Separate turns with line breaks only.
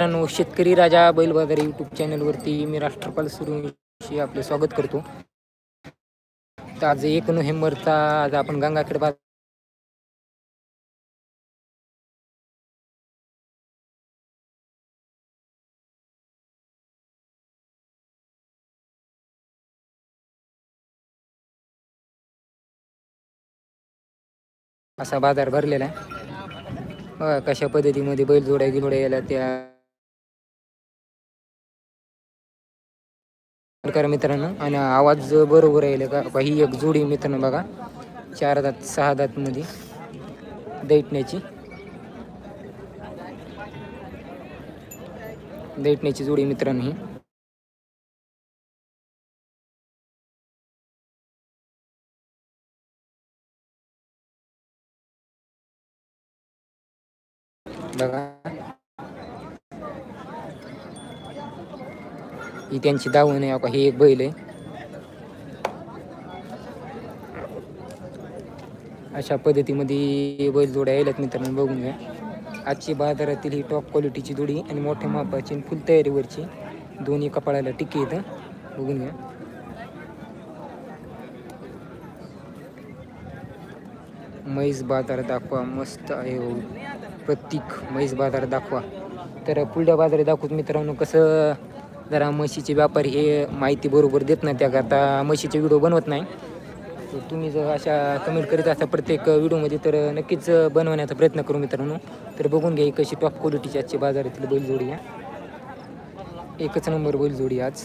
मित्रांनो शेतकरी राजा बैल बाजार यूट्यूब चॅनलवरती मी राष्ट्रपाल सुरूंशी आपले स्वागत करतो. तर आज एक नोव्हेंबरचा आज आपण गंगाखेड असा बाजार भरलेला आहे. कशा पद्धतीमध्ये बैल जोड्या गिलोड्या यायला त्या प्रकारे मित्रांनो. आणि आवाज बरोबर येईल का बा ही एक जोडी मित्रांनो बघा. चार दात सहा दात मध्ये. दैटण्याची. दैटण्याची जोडी मित्रांनो ही. बघा. ही त्यांची दावण आहे का हे एक बैल आहे. अशा पद्धतीमध्ये बैल जोड्या यायलात मित्रांनो बघून घ्या. आजची बाजारातील ही टॉप क्वालिटीची जोडी आणि मोठ्या मापाची आणि फुल तयारीवरची दोन्ही कपाळाला टिकी येतं बघून घ्या. म्हैस बाजार दाखवा मस्त आहे हो. प्रतीक म्हैस बाजार दाखवा. तर पुढल्या बाजारात दाखवत मित्रांनो कसं जरा म्हशीचे व्यापारी हे माहिती बरोबर देत नाही त्याकरता म्हशीचे व्हिडिओ बनवत नाही. तर तुम्ही जर अशा कमेंट करीत असा प्रत्येक व्हिडिओमध्ये तर नक्कीच बनवण्याचा प्रयत्न करू मित्रांनो. तर बघून घ्या कशी टॉप क्वालिटीची आजची बाजारातील बैलजोडी आहे. एकच नंबर बैलजोडी आज.